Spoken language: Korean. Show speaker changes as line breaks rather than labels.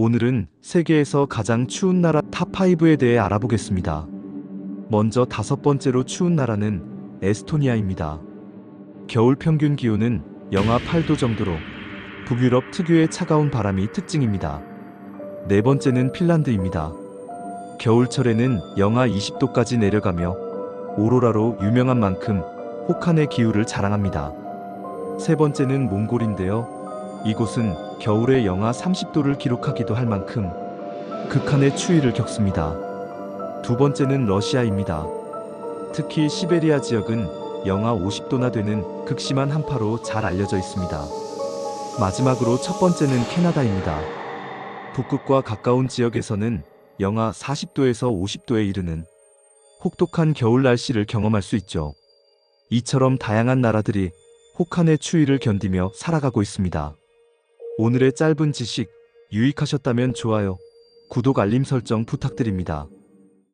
오늘은 세계에서 가장 추운 나라 탑5에 대해 알아보겠습니다. 먼저 다섯 번째로 추운 나라는 에스토니아입니다. 겨울 평균 기온은 영하 8도 정도로 북유럽 특유의 차가운 바람이 특징입니다. 네 번째는 핀란드입니다. 겨울철에는 영하 20도까지 내려가며 오로라로 유명한 만큼 혹한의 기후를 자랑합니다. 세 번째는 몽골인데요. 이곳은 겨울에 영하 30도를 기록하기도 할 만큼 극한의 추위를 겪습니다. 두 번째는 러시아입니다. 특히 시베리아 지역은 영하 50도나 되는 극심한 한파로 잘 알려져 있습니다. 마지막으로 첫 번째는 캐나다입니다. 북극과 가까운 지역에서는 영하 40도에서 50도에 이르는 혹독한 겨울 날씨를 경험할 수 있죠. 이처럼 다양한 나라들이 혹한의 추위를 견디며 살아가고 있습니다. 오늘의 짧은 지식 유익하셨다면 좋아요, 구독 알림 설정 부탁드립니다.